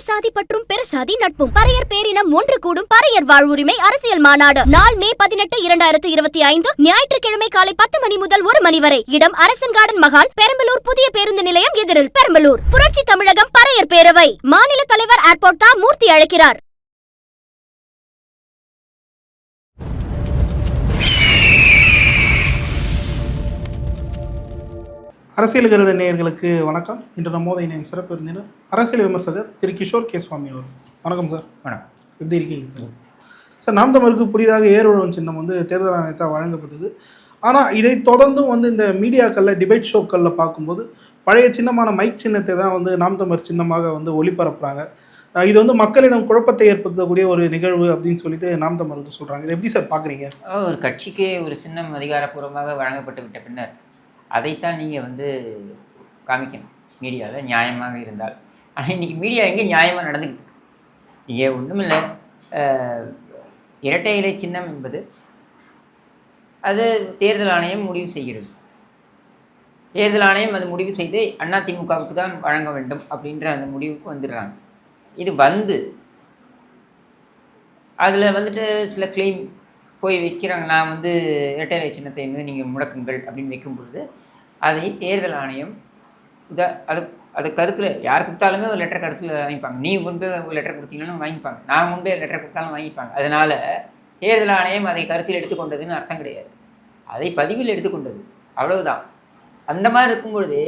உயர் சாதி பற்றும் பெருசாதி நட்பும் பறையர் பேரினம் ஒன்று கூடும் பறையர் வாழ்வுரிமை அரசியல் மாநாடு. நாள் மே பதினெட்டு இரண்டாயிரத்து இருபத்தி ஐந்து ஞாயிற்றுக்கிழமை காலை பத்து மணி முதல் ஒரு மணி வரை. இடம் அரசன் கார்டன் மகால் பெரம்பலூர் புதிய பேருந்து நிலையம் எதிரில் பெரம்பலூர். புரட்சி தமிழகம் பறையர் பேரவை. மாநில தலைவர் ஏர்போர்ட் தா மூர்த்தி அழைக்கிறார். அரசியல் கருத நேயர்களுக்கு வணக்கம். இன்று நம்மோதை இணையம் சிறப்பு விருந்தினர் அரசியல் விமர்சகர் திரு கிஷோர் கே சுவாமி அவர் வணக்கம் சார். வணக்கம். எப்படி இருக்கீங்க சார்? சார் நாம் தமிழுக்கு புதிதாக ஏறுழவன் சின்னம் வந்து தேர்தல் ஆணையத்தால் வழங்கப்பட்டது. ஆனால் இதை தொடர்ந்தும் வந்து இந்த மீடியாக்களில் டிபேட் ஷோக்களில் பார்க்கும்போது பழைய சின்னமான மைக் சின்னத்தை தான் வந்து நாம் தமிழர் சின்னமாக வந்து ஒளிபரப்புறாங்க. இது வந்து மக்களிடம் குழப்பத்தை ஏற்படுத்தக்கூடிய ஒரு நிகழ்வு அப்படின்னு சொல்லிட்டு நாம் தமிழர் வந்து சொல்கிறாங்க இதை எப்படி சார் பார்க்குறீங்க? ஒரு கட்சிக்கு ஒரு சின்னம் அதிகாரப்பூர்வமாக வழங்கப்பட்டு விட்ட பின்னர் அதைத்தான் நீங்கள் வந்து காமிக்கணும். மீடியாவில் நியாயமாக இருந்தால். ஆனால் இன்றைக்கி மீடியா எங்கே நியாயமாக நடந்துக்கிட்டு இங்கே ஒன்றுமில்லை இரட்டை இலை சின்னம் என்பது அது தேர்தல் ஆணையம் முடிவு செய்கிறது. தேர்தல் ஆணையம் அது முடிவு செய்து அதிமுகவுக்கு தான் வழங்க வேண்டும் அப்படின்ற அந்த முடிவுக்கு வந்துடுறாங்க. இது வந்து அதில் வந்துட்டு சில கிளைம் போய் வைக்கிறாங்க. நான் வந்து இரட்டை இலை சின்னத்தை வந்து நீங்கள் முடக்குங்கள் அப்படின்னு வைக்கும் பொழுது அதை தேர்தல் ஆணையம் இதை அது அது கருத்தில் யார் கொடுத்தாலுமே ஒரு லெட்டர் கருத்தில் வாங்கிப்பாங்க. நீ முன்பே ஒரு லெட்டர் கொடுத்தீங்கன்னு வாங்கிப்பாங்க. நான் முன்பே லெட்டர் கொடுத்தாலும் வாங்கிப்பாங்க. அதனால் தேர்தல் ஆணையம் அதை கருத்தில் எடுத்துக்கொண்டதுன்னு அர்த்தம் கிடையாது. அதை பதிவில் எடுத்துக்கொண்டது. அவ்வளவுதான். அந்த மாதிரி இருக்கும் பொழுது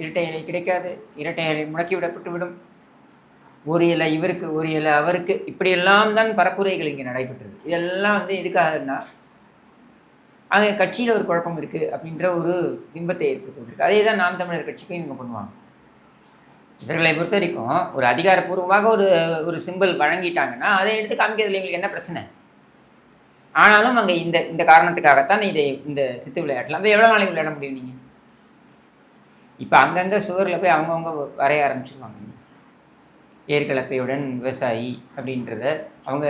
இரட்டை இலை கிடைக்காது. இரட்டை இலை முடக்கி விடப்பட்டு விடும். ஒரு இலை இவருக்கு ஒரு இலை அவருக்கு. இப்படியெல்லாம் தான் பரப்புரைகள் இங்கே நடைபெற்றது. இதெல்லாம் வந்து எதுக்காகன்னா அங்கே கட்சியில் ஒரு குழப்பம் இருக்குது அப்படின்ற ஒரு பிம்பத்தை ஏற்படுத்திருக்கு அதே தான் நாம் தமிழர் கட்சிக்கும் இவங்க பண்ணுவாங்க. இவர்களை பொறுத்த வரைக்கும் ஒரு அதிகாரப்பூர்வமாக ஒரு ஒரு சிம்பிள் வழங்கிட்டாங்கன்னா அதை எடுத்து காமிக்கிறதுல இவங்களுக்கு என்ன பிரச்சனை? ஆனாலும் அங்கே இந்த இந்த காரணத்துக்காகத்தான் இதை இந்த சித்து விளையாட்டலாம் அப்போ எவ்வளோ நாளைக்கு விளையாட முடியும் நீங்கள் இப்போ அங்கங்கே சுவரில் போய் அவங்கவுங்க வரைய ஆரம்பிச்சிருவாங்க. ஏற்கலப்பையுடன் விவசாயி அப்படின்றத அவங்க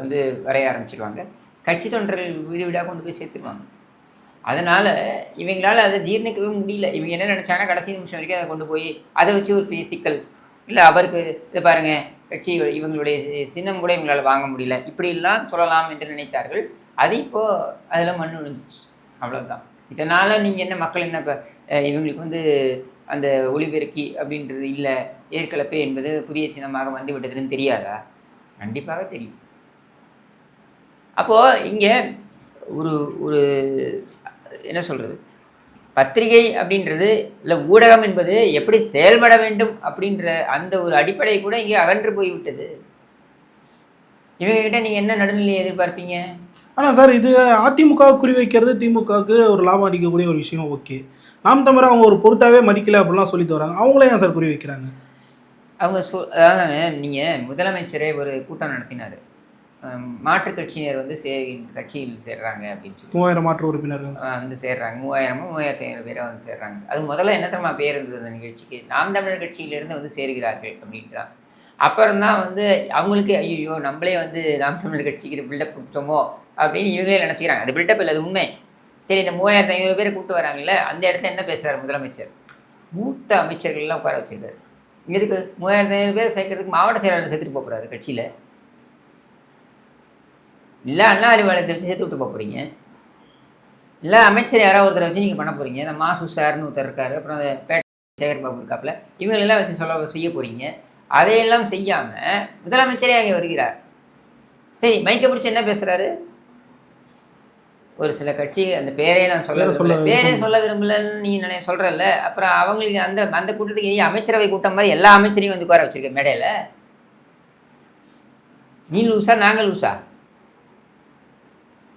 வந்து வரைய ஆரம்பிச்சிருவாங்க. கட்சி தொண்டர்கள் வீடு வீடாக கொண்டு போய் சேர்த்துருவாங்க. அதனால் இவங்களால் அதை ஜீர்ணிக்கவே முடியல. இவங்க என்ன நினச்சாங்கன்னா கடைசி நிமிஷம் வரைக்கும் அதை கொண்டு போய் அதை வச்சு ஒரு பெரிய சிக்கல் இல்லை அவருக்கு இதை பாருங்கள் கட்சி இவங்களுடைய சின்னம் கூட இவங்களால் வாங்க முடியல. இப்படிலாம் சொல்லலாம் என்று நினைத்தார்கள். அது இப்போது அதில் மண் விழுந்துச்சு அவ்வளோதான் இதனால் நீங்கள் என்ன மக்கள் என்ன இவங்களுக்கு வந்து அந்த ஒளிபெருக்கி அப்படின்றது இல்லை. ஏற்கலப்பு என்பது புதிய சின்னமாக வந்து விட்டதுன்னு தெரியாதா? கண்டிப்பாக தெரியும். அப்போது இங்கே ஒரு ஒரு என்ன சொல்கிறது பத்திரிகை அப்படின்றது இல்லை ஊடகம் என்பது எப்படி செயல்பட வேண்டும் அப்படின்ற அந்த ஒரு அடிப்படை கூட இங்கே அகன்று போய்விட்டது இவங்ககிட்ட நீங்கள் என்ன நடுநிலையை எதிர்பார்ப்பீங்க? ஆனால் சார் இது அதிமுக குறிவைக்கிறது திமுகவுக்கு ஒரு லாபம் அடிக்கக்கூடிய ஒரு விஷயம் ஓகே. நாம் தமிழர் அவங்க ஒரு பொருட்டாவே மதிக்கல அப்படிலாம் சொல்லிட்டு வராங்க. அவங்களே ஏன் சார் குறி வைக்கிறாங்க? அவங்க சொல் அதாவது நீங்கள் முதலமைச்சரே ஒரு கூட்டம் நடத்தினார். மாற்றுக் கட்சியினர் வந்து சே கட்சியில் சேர்றாங்க அப்படின்னு சொல்லி. மூவாயிரம் மாற்று உறுப்பினர்கள் வந்து சேர்றாங்க. மூவாயிரமோ மூவாயிரத்தி ஐநூறு பேரை வந்து சேர்றாங்க. அது முதல்ல என்ன தெரியுமா பேர் இருந்தது அந்த நிகழ்ச்சிக்கு? நாம் தமிழர் கட்சியிலிருந்து வந்து சேருகிறார்கள் அப்படின்ட்டு தான் அப்புறம் தான் வந்து அவங்களுக்கு ஐயோ நம்மளே வந்து நாம் தமிழர் கட்சிக்கு பில்டப் கொடுத்தோமோ அப்படின்னு இவங்களே நினச்சிக்கிறாங்க. அது பில்டப் இல்லை அது உண்மை. சரி இந்த மூவாயிரத்தி ஐநூறு பேரை கூப்பிட்டு வராங்கல்ல அந்த இடத்துல என்ன பேசுகிறார் முதலமைச்சர்? மூத்த அமைச்சர்கள்லாம் உட்கார வச்சிருக்காரு. இதுக்கு மூவாயிரத்தி ஐநூறு பேர் சேர்க்கறதுக்கு மாவட்ட செயலாளர் சேர்த்துட்டு போக போகிறாரு கட்சியில். இல்லை அண்ணா அறிவாலயத்தை வச்சு சேர்த்து விட்டு போக போகிறீங்க இல்லை அமைச்சர் யாராவது ஒருத்தரை வச்சு நீங்கள் பண்ண போகிறீங்க இந்த மாசு சார்னு ஒருத்தர் இருக்காரு. அப்புறம் அந்த பேட்டை சேகர் பாபு இருக்காப்புல. இவங்களெல்லாம் வச்சு சொல்ல செய்ய போகிறீங்க அதையெல்லாம் செய்யாமல் முதலமைச்சரே அங்கே வருகிறார். சரி மைக்கை பிடிச்சி என்ன பேசுகிறாரு ஒரு சில கட்சி அந்த பேரே நான் சொல்ல பேரை சொல்ல விரும்பலன்னு நீ நினை சொல்கிறல்ல அப்புறம் அவங்களுக்கு அந்த அந்த கூட்டத்துக்கு அமைச்சரவை கூட்டம் மாதிரி எல்லா அமைச்சரையும் வந்து உட்கார வச்சிருக்க மேடையில். நீ லூசா நாங்கள் லூசா?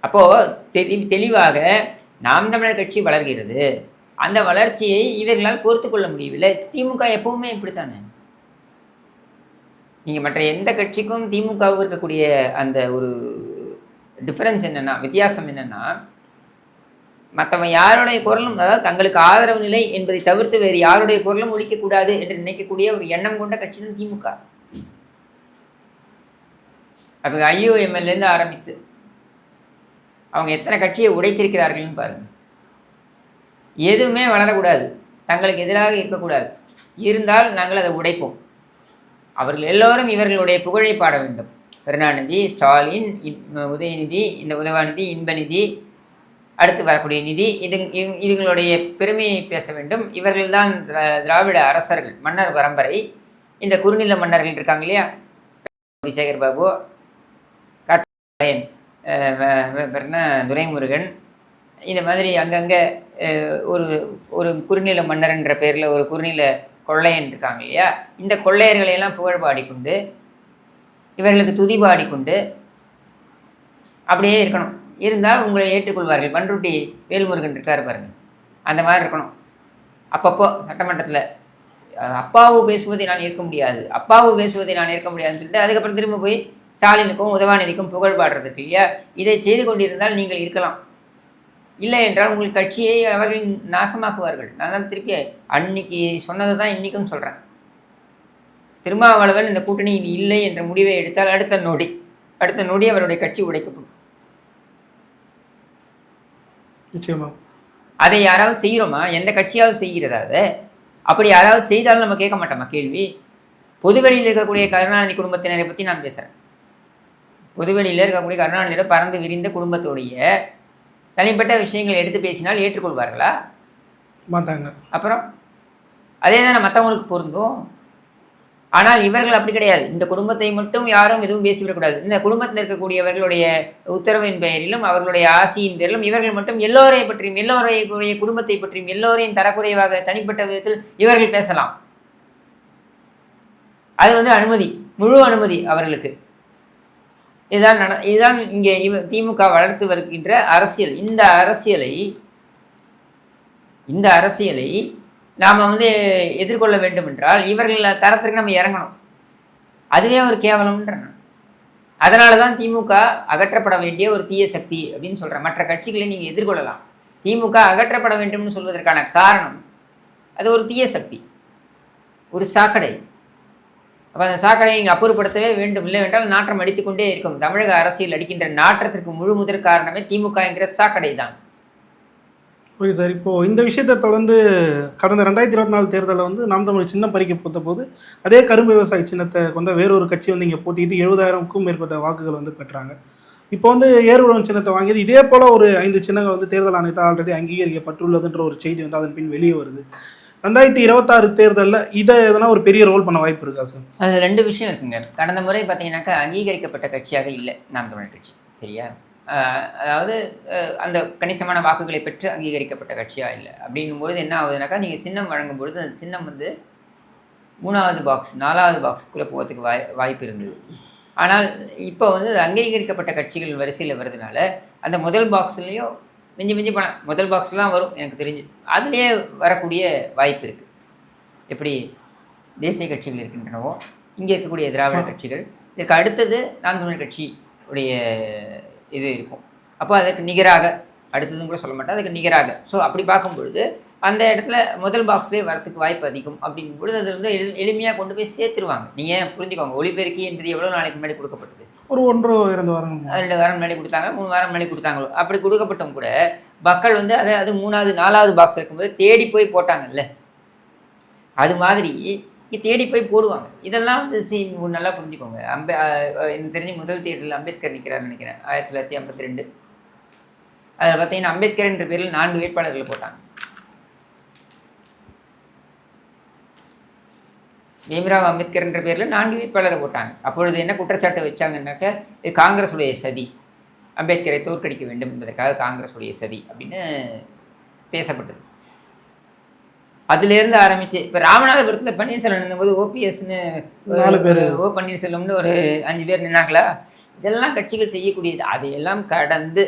அப்போது தெளி தெளிவாக நாம் தமிழர் கட்சி வளர்கிறது. அந்த வளர்ச்சியை இவர்களால் பொறுத்து கொள்ள முடியவில்லை. திமுக எப்பவுமே இப்படித்தானே? நீங்கள் மற்ற எந்த கட்சிக்கும் திமுகவுக்கு இருக்கக்கூடிய அந்த ஒரு டிஃப்ரென்ஸ் என்னென்னா வித்தியாசம் என்னென்னா மற்றவன் யாருடைய குரலும் அதாவது தங்களுக்கு ஆதரவு நிலை என்பதை தவிர்த்து வேறு யாருடைய குரலும் ஒழிக்கக்கூடாது என்று நினைக்கக்கூடிய ஒரு எண்ணம் கொண்ட கட்சி தான் திமுக. அப்போ ஐயோ ஐயோஎம்எல்லேருந்து ஆரம்பித்து. அவங்க எத்தனை கட்சியை உடைத்திருக்கிறார்கள்னு பாருங்கள் எதுவுமே வளரக்கூடாது. தங்களுக்கு எதிராக இருக்கக்கூடாது. இருந்தால் நாங்கள் அதை உடைப்போம். அவர்கள் எல்லோரும் இவர்களுடைய புகழை பாட வேண்டும். கருணாநிதி ஸ்டாலின் இப்- உதயநிதி இந்த உதவாநிதி இன்பநிதி அடுத்து வரக்கூடிய நிதி இது இவங்க- இதுங்களுடைய பெருமையை பேச வேண்டும். இவர்கள்தான் திராவிட அரசர்கள் மன்னர் பரம்பரை. இந்த குறுநில மன்னர்கள் இருக்காங்க இல்லையா? சேகர் பாபு பிறனா துரைமுருகன். இந்த மாதிரி அங்கங்கே ஒரு ஒரு குறுநில மன்னர்ன்ற பேரில் ஒரு குறுநில கொள்ளையன் இருக்காங்க இல்லையா? இந்த கொள்ளையர்களையெல்லாம் புகழ் பாடிக்கொண்டு இவர்களுக்கு துதி பாடிக்கொண்டு அப்படியே இருக்கணும். இருந்தால் உங்களை ஏற்றுக்கொள்வார்கள். பன்ருட்டி வேல்முருகன் இருக்கார் பாருங்க. அந்த மாதிரி இருக்கணும். அப்பப்போ சட்டமன்றத்தில் அப்பாவு பேசுவதை நான் இருக்க முடியாது. அப்பாவு பேசுவதை நான் இருக்க முடியாதுன்னு சொல்லிட்டு அதுக்கப்புறம் திரும்ப போய் ஸ்டாலினுக்கும் உதவாநிதிக்கும் புகழ் பாடுறதுக்கு இல்லையா? இதை செய்து கொண்டிருந்தால் நீங்கள் இருக்கலாம். இல்லை என்றால் உங்கள் கட்சியை அவர்கள் நாசமாக்குவார்கள். நான் தான் திருப்பி அன்னைக்கு சொன்னதை தான் இன்றைக்கும் சொல்கிறேன் திருமாவளவன் இந்த கூட்டணியில் இல்லை என்ற முடிவை எடுத்தால் அடுத்த நொடி அடுத்த நொடி அவருடைய கட்சி உடைக்கப்படும். நிச்சயமா. அதை யாராவது செய்கிறோமா? எந்த கட்சியாவது செய்கிறதா அதை? அப்படி யாராவது செய்தாலும் நம்ம கேட்க மாட்டோமா கேள்வி? பொதுவெளியில் இருக்கக்கூடிய கருணாநிதி குடும்பத்தினரை பற்றி நான் பேசுகிறேன் பொதுவெளியில் இருக்கக்கூடிய கருணாநிதியோட பறந்து விரிந்த குடும்பத்துடைய தனிப்பட்ட விஷயங்களை எடுத்து பேசினால் ஏற்றுக்கொள்வார்களா? மாட்டாங்க. அப்புறம்? அதே தானே மற்றவங்களுக்கு பொருந்தும். ஆனால் இவர்கள் அப்படி கிடையாது. இந்த குடும்பத்தை மட்டும் யாரும் எதுவும் பேசிவிடக்கூடாது. இந்த குடும்பத்தில் இருக்கக்கூடியவர்களுடைய உத்தரவின் பெயரிலும் அவர்களுடைய ஆசியின் பேரிலும் இவர்கள் மட்டும் எல்லோரை பற்றியும் எல்லோரைய குடும்பத்தை பற்றியும் எல்லோரையும் தரக்குறைவாக தனிப்பட்ட விதத்தில் இவர்கள் பேசலாம். அது வந்து அனுமதி முழு அனுமதி அவர்களுக்கு. இதுதான் நட இதுதான் இங்கே இவ திமுக வளர்த்து வருகின்ற அரசியல். இந்த அரசியலை இந்த அரசியலை நாம் வந்து எதிர்கொள்ள வேண்டும் என்றால் இவர்கள் தரத்திற்கு நம்ம இறங்கணும். அதுவே ஒரு கேவலம்ன்ற அதனால தான் திமுக அகற்றப்பட வேண்டிய ஒரு தீய சக்தி அப்படின்னு சொல்கிறேன் மற்ற கட்சிகளை நீங்கள் எதிர்கொள்ளலாம். திமுக அகற்றப்பட வேண்டும்னு சொல்வதற்கான காரணம் அது ஒரு தீய சக்தி. ஒரு சாக்கடை. அப்போ அந்த சாக்கடையை இங்கே அப்புறப்படுத்தவே வேண்டும். இல்லை என்றால் நாற்றம் அடித்துக்கொண்டே இருக்கும். தமிழக அரசியல் அடிக்கின்ற நாற்றத்திற்கு முழு முதற் காரணமே திமுக என்கிற சாக்கடை தான் ஓகே சார். இப்போது இந்த விஷயத்தை தொடர்ந்து கடந்த ரெண்டாயிரத்தி இருபத்தி நாலு தேர்தலில் வந்து நாம் தமிழ் சின்னம் பறிக்க போத்த போது அதே கரும்பு விவசாய சின்னத்தை கொண்ட வேறொரு கட்சி வந்து இங்கே போட்டிட்டு எழுபதாயிரம்க்கும் மேற்பட்ட வாக்குகள் வந்து பெற்றாங்க. இப்போ வந்து ஏர்வழம் சின்னத்தை வாங்கியது இதே போல் ஒரு ஐந்து சின்னங்கள் வந்து தேர்தல் ஆணையத்தால் ஆல்ரெடி அங்கீகரிக்கப்பட்டுள்ளதுன்ற ஒரு செய்தி வந்து அதன் பின் வெளியே வருது. ரெண்டாயிரத்தி இருபத்தாறு தேர்தலில் இதை எதனா ஒரு பெரிய ரோல் பண்ண வாய்ப்பு இருக்கா சார்? அது ரெண்டு விஷயம் இருக்குங்க. கடந்த முறை பார்த்தீங்கன்னாக்கா அங்கீகரிக்கப்பட்ட கட்சியாக இல்லை. நாம் தமிழர் கட்சி. சரியா? அதாவது அந்த கணிசமான வாக்குகளை பெற்று அங்கீகரிக்கப்பட்ட கட்சியாக இல்லை. அப்படின்னும் பொழுது என்ன ஆகுதுனாக்கா நீங்கள் சின்னம் வழங்கும் பொழுது அந்த சின்னம் வந்து மூணாவது பாக்ஸ் நாலாவது பாக்ஸுக்குள்ளே போகிறதுக்கு வாய் வாய்ப்பு இருந்தது. ஆனால் இப்போ வந்து அங்கீகரிக்கப்பட்ட கட்சிகள் வரிசையில் வருதுனால அந்த முதல் பாக்ஸ்லேயும் மிஞ்சி மிஞ்சி போனால் முதல் பாக்ஸ்லாம் வரும் எனக்கு தெரிஞ்சு. அதுலேயே வரக்கூடிய வாய்ப்பு இருக்குது எப்படி தேசிய கட்சிகள் இருக்கின்றனவோ இங்கே இருக்கக்கூடிய திராவிட கட்சிகள். இதுக்கு அடுத்தது நாம் தமிழர் கட்சி உடைய இது இருக்கும். அப்போ அதுக்கு நிகராக அடுத்ததும் கூட சொல்ல மாட்டேன் அதுக்கு நிகராக. ஸோ அப்படி பார்க்கும் பொழுது அந்த இடத்துல முதல் பாக்ஸ்லேயே வரத்துக்கு வாய்ப்பு அதிகம் அப்படிங்கும் பொழுது அது வந்து எளி எளிமையாக கொண்டு போய் சேர்த்துருவாங்க. நீங்கள் புரிஞ்சுக்கோங்க? ஒளிபெருக்கி என்பது எவ்வளோ நாளைக்கு முன்னாடி கொடுக்கப்பட்டது? ஒரு ஒன்றரை இரண்டு வாரம் ரெண்டு வாரம் முன்னாடி கொடுத்தாங்க மூணு வாரம் முன்னாடி கொடுத்தாங்களோ? அப்படி கொடுக்கப்பட்டும் கூட மக்கள் வந்து அதை அது மூணாவது நாலாவது பாக்ஸ் இருக்கும்போது தேடி போய் போட்டாங்கல்ல? அது மாதிரி தேடி போய் போடுவாங்க. இதெல்லாம் வந்து சி நல்லா புரிஞ்சுக்கோங்க. அம்பே எனக்கு தெரிஞ்சு முதல் தேர்தலில் அம்பேத்கர் நிற்கிறாருன்னு நினைக்கிறேன் ஆயிரத்தி தொள்ளாயிரத்தி ஐம்பத்தி ரெண்டு. அதில் பார்த்தீங்கன்னா அம்பேத்கர் என்ற பேரில் நான்கு வேட்பாளர்கள் போட்டாங்க. பீம்ராவ் அம்பேத்கர் என்ற பேரில் நான்கு வேட்பாளரை போட்டாங்க. அப்பொழுது என்ன குற்றச்சாட்டு வச்சாங்கன்னாக்க இது காங்கிரஸுடைய சதி. அம்பேத்கரை தோற்கடிக்க வேண்டும் என்பதற்காக காங்கிரஸுடைய சதி அப்படின்னு பேசப்பட்டது. அதுலேருந்து ஆரம்பிச்சு இப்போ ராமநாதபுரத்தில் பன்னீர்செல்வம் இருந்தபோது ஓபிஎஸ்னு நாலு பேரு. ஓ பன்னீர்செல்வம்னு ஒரு அஞ்சு பேர் நின்னாங்களா? இதெல்லாம் கட்சிகள் செய்யக்கூடியது. அதையெல்லாம் கடந்து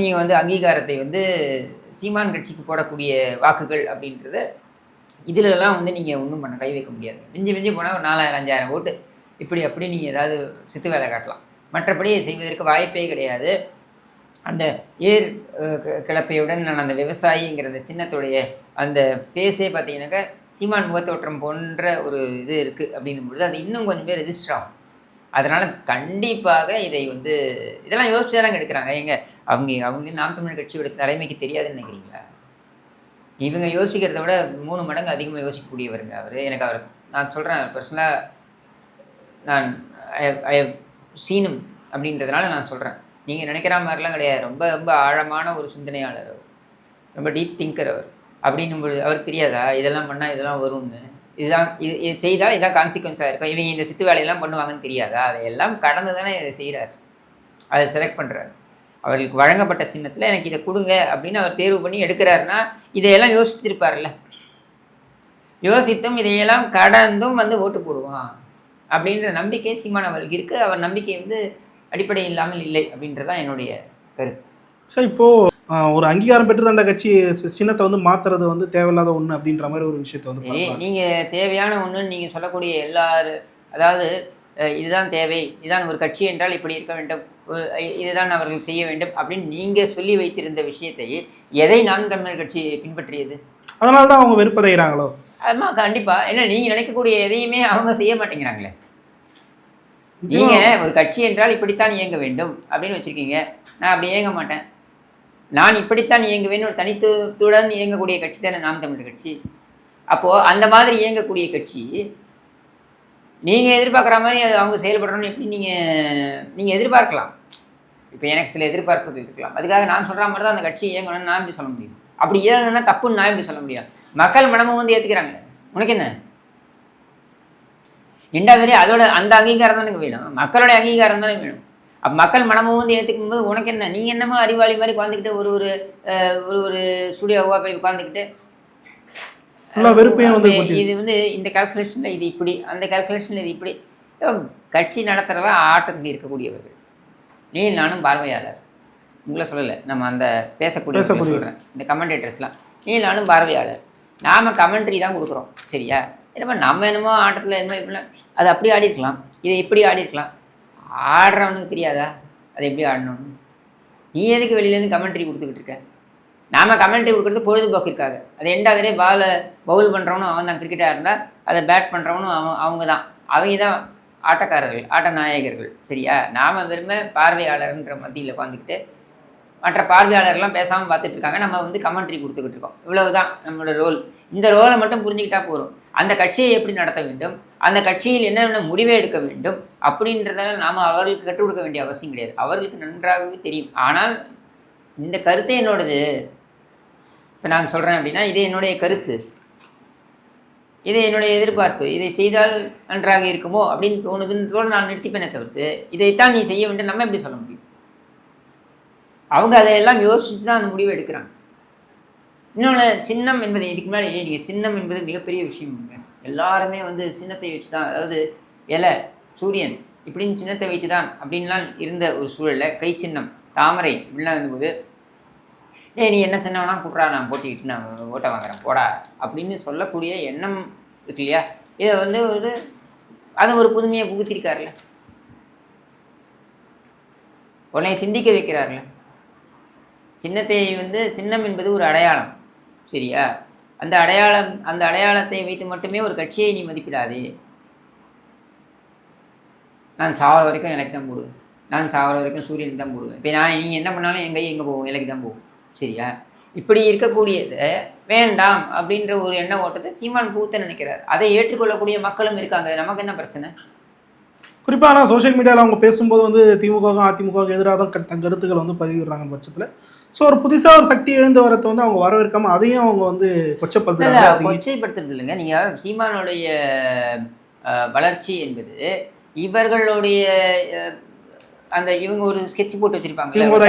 நீங்கள் வந்து அங்கீகாரத்தை வந்து சீமான் கட்சிக்கு போடக்கூடிய வாக்குகள் அப்படின்றத இதுலலாம் வந்து நீங்கள் ஒன்றும் பண்ண கை வைக்க முடியாது. மிஞ்சி மிஞ்சி போனால் ஒரு நாலாயிரம் அஞ்சாயிரம் ஓட்டு. இப்படி அப்படி நீங்கள் ஏதாவது சித்து வேலை காட்டலாம். மற்றபடி செய்வதற்கு வாய்ப்பே கிடையாது. அந்த ஏர் க- கிளப்பையுடன் நான் அந்த விவசாயிங்கிற அந்த சின்னத்துடைய அந்த ஃபேஸே பார்த்தீங்கன்னாக்கா சீமான் முகத்தோற்றம் போன்ற ஒரு இது இருக்குது அப்படின்னும் பொழுது அது இன்னும் கொஞ்சம் பேர் ரெஜிஸ்டர் ஆகும். அதனால் கண்டிப்பாக இதை வந்து இதெல்லாம் யோசிச்சு தானே எடுக்கிறாங்க. எங்க அவங்க அவங்க நாம் தமிழ் கட்சியோட தலைமைக்கு தெரியாதுன்னு நினைக்கிறீங்களா? இவங்க யோசிக்கிறத விட மூணு மடங்கு அதிகமாக யோசிக்கக்கூடியவருங்க அவர். எனக்கு அவர் நான் சொல்கிறேன் பர்சனலாக நான் ஐ ஹவ் சீனும் அப்படின்றதுனால நான் சொல்கிறேன் நீங்கள் நினைக்கிற மாதிரிலாம் கிடையாது. ரொம்ப ரொம்ப ஆழமான ஒரு சிந்தனையாளர் அவர். ரொம்ப டீப் திங்கர் அவர். அப்படின்னும் பொழுது அவருக்கு தெரியாதா? இதெல்லாம் பண்ணால் இதெல்லாம் வரும்னு. இதுதான் இது இது செய்தால் இதான் கான்சிக்வன்ஸாக இருக்கும். இவங்க இந்த சித்து வேலையெல்லாம் பண்ணுவாங்கன்னு தெரியாதா? அதையெல்லாம் கடந்து தானே இதை செய்கிறார் அதை செலக்ட் பண்ணுறாரு அவர்களுக்கு வழங்கப்பட்ட சின்னத்தில் எனக்கு இதை கொடுங்க அப்படின்னு அவர் தேர்வு பண்ணி எடுக்கிறாருன்னா இதையெல்லாம் யோசிச்சிருப்பார்ல யோசித்தும் இதையெல்லாம் கடந்தும் வந்து ஓட்டு போடுவான் அப்படின்ற நம்பிக்கை சீமான் அவர்களுக்கு இருக்குது அவர் நம்பிக்கை வந்து அடிப்படை இல்லாமல் இல்லை அப்படின்றதான் என்னுடைய கருத்து. சார் இப்போ ஆஹ், ஒரு அங்கீகாரம் பெற்று அந்த கட்சி சின்னத்தை வந்து மாத்துறது வந்து தேவையில்லாத ஒண்ணு அப்படின்ற மாதிரி ஒரு விஷயத்தை வந்து. நீங்கள் தேவையான ஒன்று நீங்கள் சொல்லக்கூடிய எல்லாரு அதாவது இதுதான் தேவை இதுதான் ஒரு கட்சி என்றால் இப்படி இருக்க வேண்டும். இதுதான் அவர்கள் செய்ய வேண்டும் அப்படின்னு நீங்கள் சொல்லி வைத்திருந்த விஷயத்தை எதை நாம் தமிழர் கட்சி பின்பற்றியது? அதனால தான் அவங்க வெறுப்பதைகிறாங்களோ ஆமாம் கண்டிப்பாக ஏன்னா நீங்கள் நினைக்கக்கூடிய எதையுமே அவங்க செய்ய மாட்டேங்கிறாங்களே. நீங்கள் ஒரு கட்சி என்றால் இப்படித்தான் இயங்க வேண்டும் அப்படின்னு வச்சுருக்கீங்க. நான் அப்படி இயங்க மாட்டேன். நான் இப்படித்தான் இயங்குவேன். ஒரு தனித்துவத்துடன் இயங்கக்கூடிய கட்சி தானே நாம் தமிழர் கட்சி. அப்போது அந்த மாதிரி இயங்கக்கூடிய கட்சி நீங்கள் எதிர்பார்க்குற மாதிரி அது அவங்க செயல்படணும்னு எப்படி நீங்கள் நீங்கள் எதிர்பார்க்கலாம். இப்போ எனக்கு சில எதிர்பார்ப்புகள் இருக்கலாம். அதுக்காக நான் சொல்கிற மாதிரி தான் அந்த கட்சி இயங்கணும்னு நான் எப்படி சொல்ல முடியும்? அப்படி இயங்கணும்னா தப்புன்னு நான் எப்படி சொல்ல முடியும்? மக்கள் மனமும் வந்து ஏற்றுக்கிறாங்க உனக்கு என்ன? ரெண்டாவது அதோட அந்த அங்கீகாரம் தானே வேணும். மக்களோட அங்கீகாரம் தானே வேணும். அப்போ மக்கள் மனமும் வந்து ஏற்றுக்கும் போது உனக்கு என்ன? நீ என்னமோ அறிவாளி மாதிரி உட்காந்துக்கிட்டு ஒரு ஒரு ஒரு ஒரு ஸ்டுடியோவாக போய் உட்காந்துக்கிட்டு ஃபுல்லா வெறுப்பையும் வந்து இது- வந்து இந்த கால்குலேஷனில் இது இப்படி அந்த கால்குலேஷனில் இது இப்படி. கட்சி நடத்துகிறவன் ஆட்டத்தில் இருக்கக்கூடியவர்கள். நீ நானும் பார்வையாளர்? உங்களை சொல்லலை. நம்ம அந்த பேசக்கூடிய. சொல்கிறேன் இந்த கமெண்டேட்டர்ஸ்லாம் நீ நானும் பார்வையாளர்? நாம் கமெண்ட்ரி தான் கொடுக்குறோம். சரியா? என்னமோ நம்ம என்னமோ ஆட்டத்தில் என்னமோ இப்படிலாம். அது அப்படி ஆடி இருக்கலாம். இதை இப்படி ஆடி இருக்கலாம். ஆடுறவனுக்கு தெரியாதா? அது எப்படி ஆடணும்னு? நீ எதுக்கு வெளியிலேருந்து கமெண்ட்ரி கொடுத்துக்கிட்டு இருக்க? நாம கமெண்ட்ரி கொடுக்குறது பொழுதுபோக்கிற்காக. அது ரெண்டாவதுலே பாலை பவுல் பண்ணுறவனும் அவன் தான் கிரிக்கெட்டாக இருந்தால் அதை பேட் பண்ணுறவனும் அவன் அவங்க தான் அவங்க தான் ஆட்டக்காரர்கள் ஆட்ட நாயகர்கள் சரியா? நாம் விரும்ப பார்வையாளர்ன்ற மத்தியில் உட்காந்துக்கிட்டு மற்ற பார்வையாளர்லாம் பேசாமல் பார்த்துட்டு இருக்காங்க நம்ம வந்து கமெண்ட்ரி கொடுத்துக்கிட்டு இருக்கோம். இவ்வளவுதான் நம்மளோட ரோல் இந்த ரோலை மட்டும் புரிஞ்சுக்கிட்டா போதும். அந்த கட்சியை எப்படி நடத்த வேண்டும்? அந்த கட்சியில் என்னென்ன முடிவை எடுக்க வேண்டும்? அப்படின்றதால நாம் அவர்களுக்கு கற்றுக் கொடுக்க வேண்டிய அவசியம் கிடையாது. அவர்களுக்கு நன்றாகவே தெரியும். ஆனால் இந்த கருத்து என்னோடது? இப்போ நான் சொல்கிறேன் அப்படின்னா இது என்னுடைய கருத்து. இது என்னுடைய எதிர்பார்ப்பு. இதை செய்தால் நன்றாக இருக்குமோ அப்படின்னு தோணுதுன்னு தோணு நான் நிறுத்திப்பேனே தவிர்த்து இதைத்தான் நீ செய்ய வேண்டும். நம்ம எப்படி சொல்ல முடியும்? அவங்க அதையெல்லாம் யோசித்து தான் அந்த முடிவை எடுக்கிறாங்க. இன்னொன்று சின்னம் என்பது இதுக்கு முன்னாடி நீங்கள் சின்னம் என்பது மிகப்பெரிய விஷயம்ங்க எல்லாருமே வந்து சின்னத்தை வச்சு தான் அதாவது இலை சூரியன் இப்படின்னு சின்னத்தை வைத்து தான் அப்படின்லாம் இருந்த ஒரு சூழலில் கை சின்னம் தாமரை இப்படிலாம் இருந்தபோது ஏ நீ என்ன சின்ன வேணா கூட்டுறா நான் போட்டிக்கிட்டு நான் ஓட்டை வாங்குறேன். போடா. அப்படின்னு சொல்லக்கூடிய எண்ணம் இருக்கு இல்லையா? இதை வந்து ஒரு அது ஒரு புதுமையை புகுத்திருக்காருல்ல. உன்னை சிந்திக்க வைக்கிறார்ல சின்னத்தை வந்து சின்னம் என்பது ஒரு அடையாளம் சரியா? அந்த அடையாளம் அந்த அடையாளத்தை வைத்து மட்டுமே ஒரு கட்சியை நீ மதிப்பிடாதே. நான் சாவர வரைக்கும் எனக்கு தான் போடுவேன். நான் சாவர வரைக்கும் சூரியனுக்கு தான் போடுவேன். இப்போ நான் நீங்கள் என்ன பண்ணாலும் என் கை எங்கே போவோம் இலைக்கு தான் போகும். சரியா? இப்படி இருக்கக்கூடியதை வேண்டாம் அப்படின்ற ஒரு எண்ண ஓட்டத்தை சீமான் பூத்த நினைக்கிறார். அதை ஏற்றுக்கொள்ளக்கூடிய மக்களும் இருக்காங்க. நமக்கு என்ன பிரச்சனை? குறிப்பாக ஆனால் சோஷியல் மீடியாவில் அவங்க பேசும்போது வந்து திமுகவுக்கும் அதிமுகவுக்கும் எதிராக தான் தன் கருத்துக்களை வந்து பதிவிடுறாங்க பட்சத்தில். ஸோ ஒரு புதுசாக ஒரு சக்தி எழுந்து வரத்தை வந்து அவங்க வரவேற்காம அதையும் அவங்க வந்து கொச்சப்படுத்துறாங்க. அது கொச்சைப்படுத்துறது இல்லைங்க. நீங்க சீமானுடைய வளர்ச்சி என்பது இவர்களுடைய அந்த இவங்க ஒரு ஸ்கெட்ச் போட்டு வச்சிருப்பாங்க ஒரு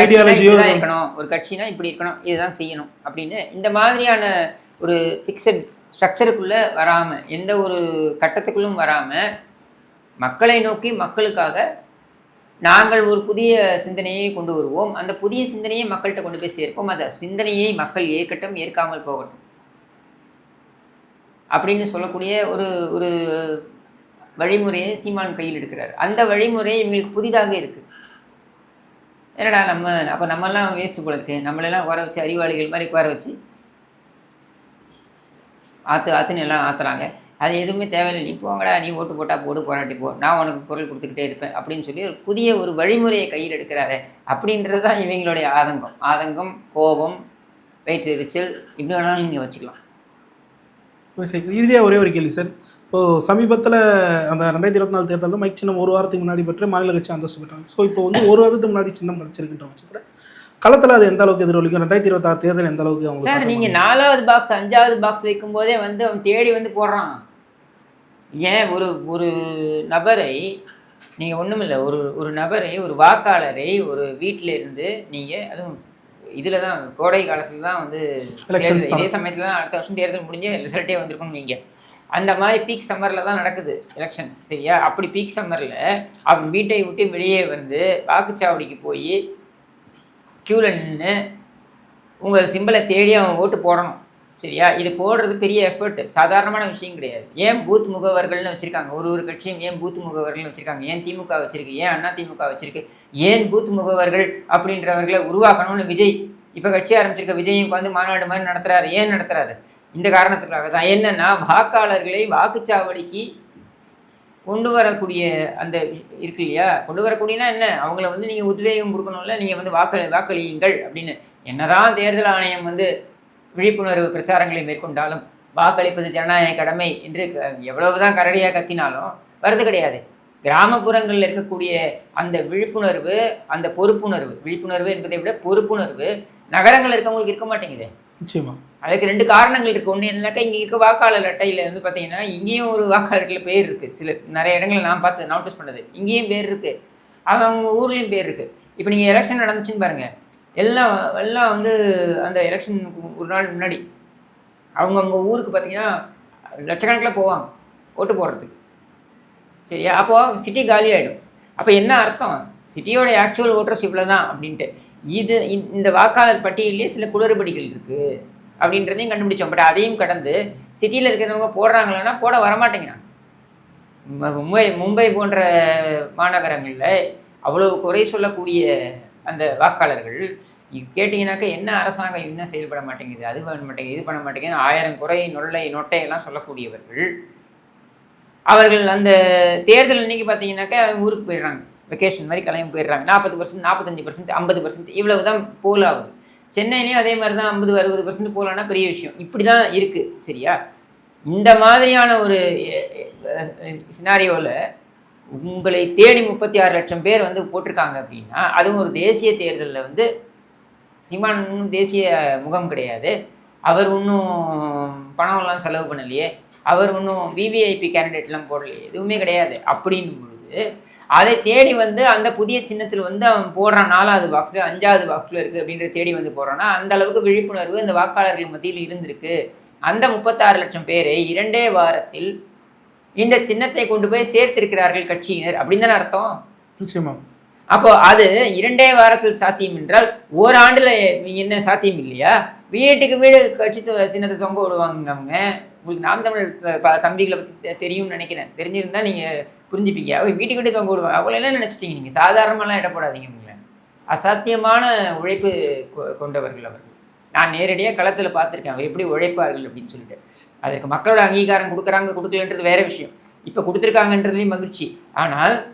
இருக்கணும் ஒரு கட்சினா இப்படி இருக்கணும் இதுதான் செய்யணும் அப்படின்னு இந்த மாதிரியான ஒரு ஃபிக்ஸட் ஸ்ட்ரக்சருக்குள்ள வராம எந்த ஒரு கட்டத்துக்குள்ளும் வராம மக்களை நோக்கி மக்களுக்காக நாங்கள் ஒரு புதிய சிந்தனையை கொண்டு வருவோம். அந்த புதிய சிந்தனையை மக்கள்கிட்ட கொண்டு போய் சேர்ப்போம். அந்த சிந்தனையை மக்கள் ஏற்கட்டும் ஏற்காமல் போகட்டும். அப்படின்னு சொல்லக்கூடிய ஒரு ஒரு வழிமுறையை சீமான் கையில் எடுக்கிறார். அந்த வழிமுறை இவங்களுக்கு புதிதாக இருக்கு. என்னடா நம்ம அப்போ நம்மெல்லாம் வேஸ்ட்டு போல இருக்கு. நம்மளெல்லாம் உர வச்சு அறிவாளிகள் மாதிரி உர வச்சு ஆற்று ஆற்றுன்னு எல்லாம் ஆற்றுறாங்க அது எதுவுமே தேவையில்லை. நீ போங்கடா நீ ஓட்டு போட்டால் போடு போராட்டி போ. நான் உனக்கு குரல் கொடுத்துக்கிட்டே இருப்பேன் அப்படின்னு சொல்லி ஒரு புதிய ஒரு வழிமுறையை கையில் எடுக்கிறாரு. அப்படின்றது தான் இவங்களுடைய ஆதங்கம். ஆதங்கம் கோபம் வயிற்று எரிச்சல் இப்படி வேணாலும் நீங்கள் வச்சுக்கலாம். இறுதியாக ஒரே ஒரு கேள்வி சார். இப்போ சமீபத்தில் அந்த ரெண்டாயிரத்தி இருபத்தி நாலு தேர்தலில் மைக் சின்னம் ஒரு வாரத்துக்கு முன்னாடி பெற்று மாநில கட்சி அந்தஸ்து பெற்றாங்க. ஸோ இப்போ வந்து ஒரு வாரத்துக்கு முன்னாடி சின்னம் கிடைச்சிருக்கின்ற பட்சத்தில் களத்தில் அது எந்த அளவுக்கு எதிரொலிக்கும்? ரெண்டாயிரத்தி இருபத்தாறு தேர்தல் எந்த அளவுக்கு அவங்க சார் நீங்க நாலாவது பாக்ஸ் அஞ்சாவது பாக்ஸ் வைக்கும் போதே வந்து அவன் தேடி வந்து போடுறான். ஏன் ஒரு ஒரு நபரை நீங்க ஒண்ணுமில்ல ஒரு ஒரு நபரை ஒரு வாக்காளரை ஒரு வீட்டில இருந்து நீங்க அதுவும் இதுல தான் கோடை காலத்துல தான் வந்து. இதே சமயத்துல தான் அடுத்த வருஷம் தேர்தல் முடிஞ்சு ரிசல்ட்டே வந்திருக்கும் நீங்க அந்த மாதிரி பீக் சம்மரில் தான் நடக்குது எலெக்ஷன் சரியா? அப்படி பீக் சம்மரில் அவன் வீட்டை விட்டு வெளியே வந்து வாக்குச்சாவடிக்கு போய் க்யூவில் நின்று உங்கள் சிம்பிளை தேடி அவன் ஓட்டு போடணும். சரியா? இது போடுறது பெரிய எஃபர்ட் சாதாரணமான விஷயம் கிடையாது. ஏன் பூத் முகவர்கள்னு வச்சுருக்காங்க? ஒரு ஒரு கட்சியும் ஏன் பூத் முகவர்கள்னு வச்சுருக்காங்க? ஏன் திமுக வச்சிருக்கு? ஏன் அண்ணா திமுக வச்சிருக்கு? ஏன் பூத் முகவர்கள் அப்படின்றவர்களை உருவாக்கணும்னு விஜய் இப்போ கட்சி ஆரம்பிச்சிருக்க விஜயும் வந்து மாநாடு மாதிரி நடத்துகிறாரு ஏன் நடத்துகிறாரு இந்த காரணத்துக்காக தான். என்னென்னா வாக்காளர்களை வாக்குச்சாவடிக்கு கொண்டு வரக்கூடிய அந்த இருக்கு இல்லையா? கொண்டு வரக்கூடியனா என்ன? அவங்கள வந்து நீங்கள் உத்வேகம் கொடுக்கணும்ல நீங்கள் வந்து வாக்களி வாக்களியுங்கள் அப்படின்னு. என்னதான் தேர்தல் ஆணையம் வந்து விழிப்புணர்வு பிரச்சாரங்களை மேற்கொண்டாலும் வாக்களிப்பது ஜனநாயக கடமை என்று க- எவ்வளவுதான் கரடியாக கத்தினாலும் வருது கிடையாது. கிராமப்புறங்களில் இருக்கக்கூடிய அந்த விழிப்புணர்வு அந்த பொறுப்புணர்வு விழிப்புணர்வு என்பதை விட பொறுப்புணர்வு நகரங்கள் இருக்கவங்களுக்கு இருக்க மாட்டேங்குது. நிச்சயமா. அதுக்கு ரெண்டு காரணங்கள் இருக்குது ஒன்று என்னன்னாக்கா இங்கே இருக்க வாக்காளர் அட்டையில் வந்து பார்த்தீங்கன்னா இங்கேயும் ஒரு வாக்காளர்கள் பேர் இருக்குது சில நிறைய இடங்கள் நான் பார்த்து நோட்டீஸ் பண்ணது. இங்கேயும் பேர் இருக்குது அவங்க ஊர்லேயும் பேர் இருக்குது இப்போ நீங்கள் எலெக்ஷன் நடந்துச்சுன்னு பாருங்கள் எல்லாம் எல்லாம் வந்து அந்த எலெக்ஷன் ஒரு நாள் முன்னாடி அவங்கவுங்க ஊருக்கு பார்த்தீங்கன்னா லட்சக்கணக்கில் போவாங்க ஓட்டு போடுறதுக்கு. சரியா? அப்போது சிட்டி காலி ஆகிடும் அப்போ என்ன அர்த்தம்? சிட்டியோட ஆக்சுவல் ஓட்டர்ஸ் இவ்வளோ தான் அப்படின்ட்டு. இது இந்த- இந்த வாக்காளர் பட்டியலே சில குளறுபடிகள் இருக்குது அப்படின்றதையும் கண்டுபிடிச்சோம். பட் அதையும் கடந்து சிட்டியில் இருக்கிறவங்க போடுறாங்களான்னா போட வரமாட்டேங்கிறாங்க. மும்பை மும்பை போன்ற மாநகரங்களில் அவ்வளவு குறை சொல்லக்கூடிய அந்த வாக்காளர்கள் கேட்டிங்கனாக்கா என்ன அரசாங்கம் இன்னும் செயல்பட மாட்டேங்குது அது பண்ண மாட்டேங்குது இது பண்ண மாட்டேங்குது ஆயிரம் குறை நொல்லை நொட்டையெல்லாம் சொல்லக்கூடியவர்கள். அவர்கள் அந்த தேர்தல் அன்னைக்கு பார்த்தீங்கன்னாக்கா ஊருக்கு போயிடுறாங்க. வெக்கேஷன் மாதிரி கிளம்பி போயிடுறாங்க. நாற்பது பர்சன்ட் நாற்பத்தஞ்சு பர்சன்ட் ஐம்பது பர்சன்ட் இவ்வளவு தான் போல் ஆகுது. சென்னையிலையும் அதே மாதிரி தான் ஐம்பது அறுபது பர்சன்ட் போகலான்னா பெரிய விஷயம். இப்படி தான் இருக்குது சரியா? இந்த மாதிரியான ஒரு சினாரியோவில் உங்களை தேடி முப்பத்தி ஆறு லட்சம் பேர் வந்து போட்டிருக்காங்க அப்படின்னா அதுவும் ஒரு தேசிய தேர்தலில் வந்து சீமான் இன்னும் தேசிய முகம் கிடையாது. அவர் இன்னும் பணம்லாம் செலவு பண்ணலையே. அவர் இன்னும் விவிஐபி கேண்டிடேட்லாம் போடலையே. எதுவுமே கிடையாது. அப்படின்னு அதை தேடி வந்து அந்த புதிய சின்னத்தில் வந்து அவன் போடுறான் நாலாவது பாக்ஸில் அஞ்சாவது பாக்ஸில் இருக்குது அப்படின்றத தேடி வந்து போடுறான்னா அந்த அளவுக்கு விழிப்புணர்வு இந்த வாக்காளர்கள் மத்தியில் இருந்திருக்கு. அந்த முப்பத்தாறு லட்சம் பேரை இரண்டே வாரத்தில் இந்த சின்னத்தை கொண்டு போய் சேர்த்திருக்கிறார்கள் கட்சியினர். அப்படின்னு தானே அர்த்தம்? நிச்சயமா. அப்போ அது இரண்டே வாரத்தில் சாத்தியம் என்றால் ஓராண்டுல என்ன சாத்தியம் இல்லையா? வீட்டுக்கு வீடு கட்சி சின்னத்தை தொங்க விடுவாங்க அவங்க. உங்களுக்கு நாம் தமிழர் த- ப- தம்பிகளை பற்றி தெரியும்னு நினைக்கிறேன். தெரிஞ்சிருந்தா நீங்கள் புரிஞ்சுப்பீங்க. அவங்க வீட்டுக்கு வீடு தொங்க விடுவாங்க அவங்கள என்ன நினச்சிட்டீங்க நீங்கள் சாதாரணமாலாம் இடப்படாதீங்க உங்களை. அசாத்தியமான உழைப்பு கொண்டவர்கள் அவர்கள் நான் நேரடியாக களத்தில் பார்த்துருக்கேன். அவர் எப்படி உழைப்பார்கள் அப்படின்னு சொல்லிட்டு. அதற்கு மக்களோட அங்கீகாரம் கொடுக்குறாங்க கொடுக்கலன்றது வேற விஷயம். இப்போ கொடுத்துருக்காங்கன்றதுலேயும் மகிழ்ச்சி. ஆனால்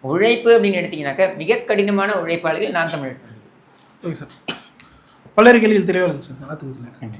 உழைப்பு அப்படின்னு எடுத்தீங்கன்னாக்கா மிக கடினமான உழைப்பாளிகள் நான் தமிழ். Okay sir. பல்வேறு கேள்விகள் தெளிவாக சார் எல்லாத்துக்கும்